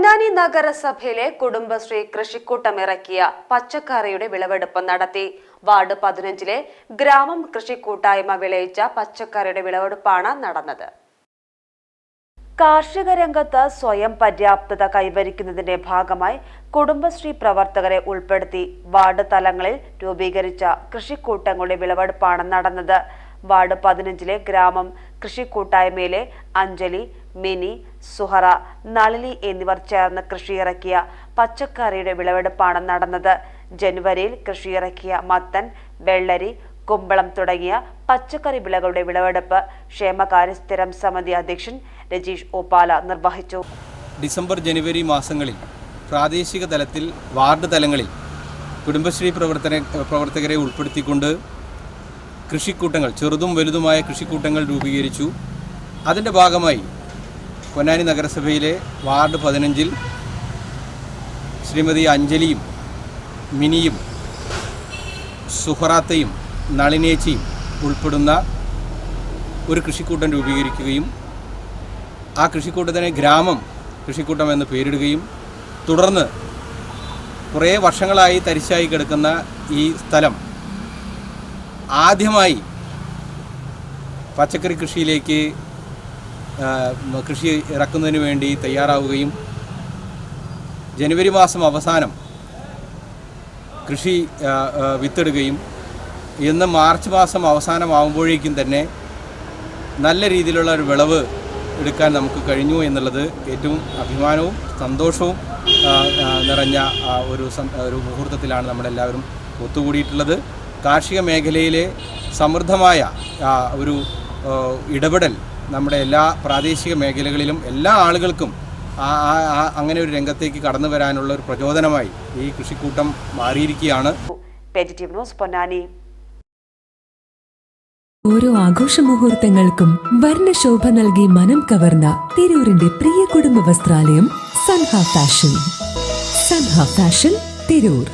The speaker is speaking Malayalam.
പൊന്നാനി നഗരസഭയിലെ കുടുംബശ്രീ കൃഷിക്കൂട്ടം ഇറക്കിയ പച്ചക്കറിയുടെ വിളവെടുപ്പ് നടത്തി. വാർഡ് പതിനഞ്ചിലെ ഗ്രാമം കൃഷിക്കൂട്ടായ്മ വിളയിച്ച പച്ചക്കറിയുടെ വിളവെടുപ്പാണ് നടന്നത്. കാർഷിക രംഗത്ത് സ്വയം പര്യാപ്തത കൈവരിക്കുന്നതിന്റെ ഭാഗമായി കുടുംബശ്രീ പ്രവർത്തകരെ ഉൾപ്പെടുത്തി വാർഡ് തലങ്ങളിൽ രൂപീകരിച്ച കൃഷിക്കൂട്ടങ്ങളുടെ വിളവെടുപ്പാണ് നടന്നത്. വാർഡ് പതിനഞ്ചിലെ ഗ്രാമം കൃഷിക്കൂട്ടായ്മയിലെ അഞ്ജലി മിനി സുഹറ നളിനി എന്നിവർ ചേർന്ന് കൃഷിയിറക്കിയ പച്ചക്കറിയുടെ വിളവെടുപ്പാണ് നടന്നത്. ജനുവരിയിൽ കൃഷിയിറക്കിയ മത്തൻ വെള്ളരി കുമ്പളം തുടങ്ങിയ പച്ചക്കറി വിളകളുടെ വിളവെടുപ്പ് ക്ഷേമകാര്യ സ്ഥിരം സമിതി അധ്യക്ഷൻ രജീഷ് ഓപ്പാല നിർവഹിച്ചു. ഡിസംബർ ജനുവരി മാസങ്ങളിൽ പ്രാദേശിക തലത്തിൽ വാർഡ് തലങ്ങളിൽ കുടുംബശ്രീ പ്രവർത്തന പ്രവർത്തകരെ ഉൾപ്പെടുത്തിക്കൊണ്ട് കൃഷിക്കൂട്ടങ്ങൾ ചെറുതും വലുതുമായ കൃഷിക്കൂട്ടങ്ങൾ രൂപീകരിച്ചു. അതിന്റെ ഭാഗമായി പൊന്നാനി നഗരസഭയിലെ വാർഡ് പതിനഞ്ചിൽ ശ്രീമതി അഞ്ജലിയും മിനിയും സുഹറാത്തയും നളിനേച്ചിയും ഉൾപ്പെടുന്ന ഒരു കൃഷിക്കൂട്ടം രൂപീകരിക്കുകയും ആ കൃഷിക്കൂട്ടത്തിന് ഗ്രാമം കൃഷിക്കൂട്ടം എന്ന് പേരിടുകയും തുടർന്ന് കുറേ വർഷങ്ങളായി തരിശായി കിടക്കുന്ന ഈ സ്ഥലം ആദ്യമായി പച്ചക്കറി കൃഷിയിലേക്ക് കൃഷി ഇറക്കുന്നതിന് വേണ്ടി തയ്യാറാവുകയും ജനുവരി മാസം അവസാനം കൃഷി വിത്തിടുകയും ഇന്ന് മാർച്ച് മാസം അവസാനമാകുമ്പോഴേക്കും തന്നെ നല്ല രീതിയിലുള്ള ഒരു വിളവ് എടുക്കാൻ നമുക്ക് കഴിഞ്ഞു എന്നുള്ളത് ഏറ്റവും അഭിമാനവും സന്തോഷവും നിറഞ്ഞ ഒരു ഒരു മുഹൂർത്തത്തിലാണ് നമ്മളെല്ലാവരും ഒത്തുകൂടിയിട്ടുള്ളത്. കാർഷിക മേഖലയിലെ സമൃദ്ധമായ ഒരു ഇടപെടൽ നമ്മുടെ എല്ലാ പ്രാദേശിക മേഖലകളിലും എല്ലാ ആളുകൾക്കും അങ്ങനെ ഒരു രംഗത്തേക്ക് കടന്നു വരാനുള്ള ഒരു പ്രചോദനമായി ഈ കൃഷിക്കൂട്ടം മാറിയിരിക്കുകയാണ്. Positive news Ponnani. ഓരോ ആഘോഷ മുഹൂർത്തങ്ങൾക്കും വർണശോഭ നൽകി മനം കവർന്ന തിരൂരിന്റെ പ്രിയ കുടുംബ വസ്ത്രാലയം സൻഹ ഫാഷൻ. സൻഹ ഫാഷൻ തിരൂർ.